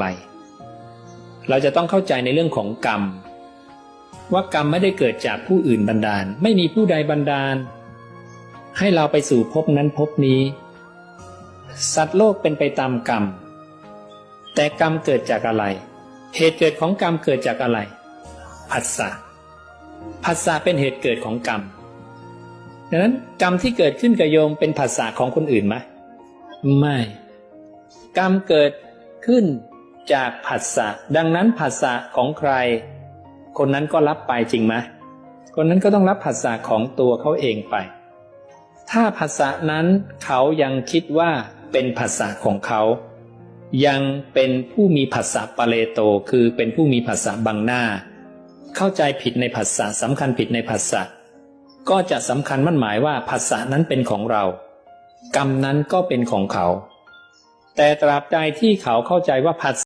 ไร เราจะต้องเข้าใจในเรื่องของกรรม ว่ากรรมไม่ได้เกิดจากผู้อื่นบันดาล ไม่มีผู้ใดบันดาล ให้เราไปสู่ภพนั้นภพนี้ สัตว์โลกเป็นไปตามกรรม แต่กรรมเกิดจากอะไร เหตุเกิดของกรรมเกิดจากอะไรผัสสะผัสสะเป็นเหตุเกิดของกรรมดังนั้นกรรมที่เกิดขึ้นกับโยมเป็นผัสสะของคนอื่นไหมไม่ กรรมเกิดขึ้น จากผัสสะดังนั้นผัสสะของใคร คนนั้นก็รับไปจริงไหมคนนั้นก็ต้องรับผัสสะของตัวเขาเองไป ถ้าผัสสะนั้นเขายังคิดว่าเป็นผัสสะของเขา ยังเป็นผู้มีผัสสะปะเลโต คือเป็นผู้มีผัสสะบังหน้า เข้าใจผิดในผัสสะสำคัญผิดในผัสสะก็จะสำคัญมั่นหมายว่าผัสสะนั้นเป็นของเรา กรรมนั้นก็เป็นของเขา แต่ตราบใดที่เขาเข้าใจว่าผัส